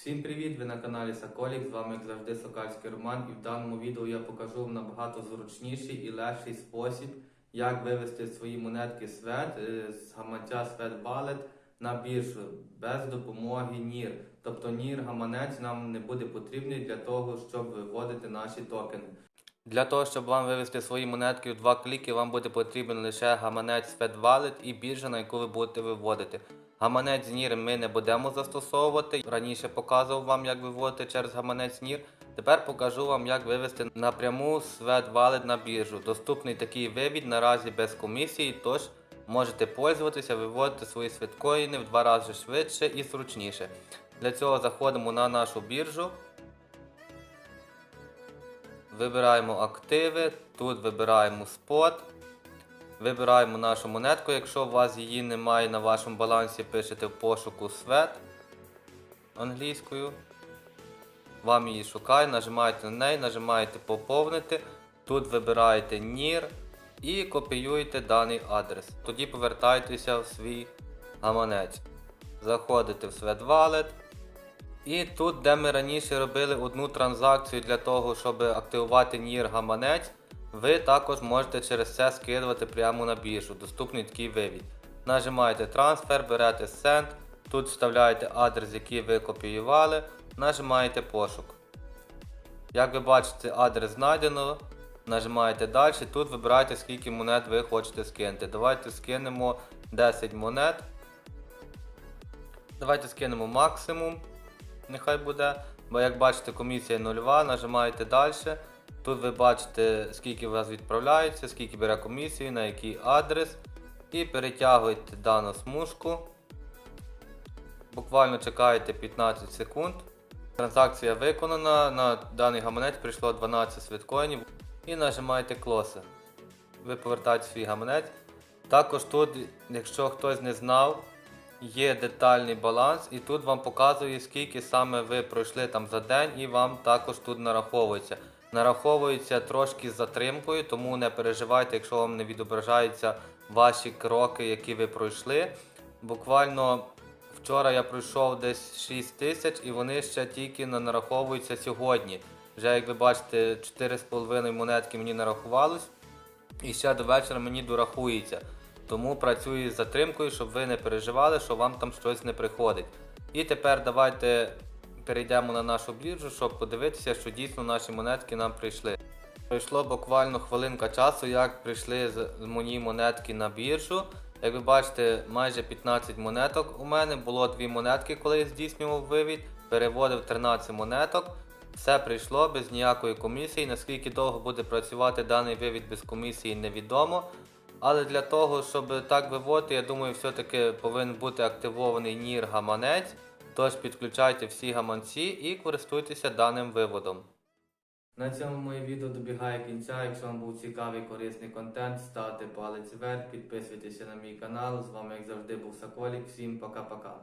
Всім привіт! Ви на каналі Соколік. З вами як завжди Сокальський Роман. І в даному відео я покажу вам набагато зручніший і легший спосіб, як вивести свої монетки свет е, з гаманця свет балет на біржу без допомоги NIR. Тобто NIR гаманець нам не буде потрібний для того, щоб виводити наші токени. Для того, щоб вам вивести свої монетки в два кліки, вам буде потрібен лише гаманець FedWallet і біржа, на яку ви будете виводити. Гаманець NIR ми не будемо застосовувати. Раніше показував вам, як виводити через гаманець NIR. Тепер покажу вам, як вивести напряму SwedWallet на біржу. Доступний такий вивід наразі без комісії, тож можете пользуватися, виводити свої світкоїни в два рази швидше і зручніше. Для цього заходимо на нашу біржу. Вибираємо активи, тут вибираємо спот. Вибираємо нашу монетку, якщо у вас її немає на вашому балансі, пишете в пошуку свет англійською. Вам її шукає, нажимаєте на неї, нажимаєте поповнити. Тут вибираєте NIR і копіюєте даний адрес. Тоді повертаєтеся в свій гаманець. Заходите в SwedWallet. І тут, де ми раніше робили одну транзакцію для того, щоб активувати NIR гаманець, ви також можете через це скидувати прямо на біржу. Доступний такий вивід. Нажимаєте трансфер, берете Send, тут вставляєте адрес, який ви копіювали, нажимаєте пошук. Як ви бачите, адрес знайдено. Нажимаєте далі, тут вибираєте скільки монет ви хочете скинути. Давайте скинемо 10 монет. Давайте скинемо максимум. Нехай буде. Бо як бачите, комісія нульова, нажимаєте далі. Тут ви бачите, скільки у вас відправляється, скільки бере комісію, на який адрес. І перетягуєте дану смужку. Буквально чекаєте 15 секунд. Транзакція виконана. На даний гаманець прийшло 12 світкоїнів. І нажимаєте клоси. Ви повертаєте свій гаманець. Також тут, якщо хтось не знав, є детальний баланс, і тут вам показує, скільки саме ви пройшли там за день, і вам також тут нараховується. Нараховується трошки з затримкою, тому не переживайте, якщо вам не відображаються ваші кроки, які ви пройшли. Буквально вчора я пройшов десь 6 тисяч, і вони ще тільки нараховуються сьогодні. Вже як ви бачите, 4,5 монетки мені нарахувалось, і ще до вечора мені дорахується. Тому працюю з затримкою, щоб ви не переживали, що вам там щось не приходить. І тепер давайте перейдемо на нашу біржу, щоб подивитися, що дійсно наші монетки нам прийшли. Пройшло буквально хвилинка часу, як прийшли мої монетки на біржу. Як ви бачите, майже 15 монеток у мене. Було 2 монетки, коли я здійснював вивід, переводив 13 монеток. Все прийшло без ніякої комісії. Наскільки довго буде працювати даний вивід без комісії, невідомо. Але для того, щоб так виводити, я думаю, все-таки повинен бути активований NIR гаманець. Тож підключайте всі гаманці і користуйтеся даним виводом. На цьому моє відео добігає кінця. Якщо вам був цікавий корисний контент, ставте палець вверх, підписуйтеся на мій канал. З вами, як завжди, був Соколік. Всім пока-пока.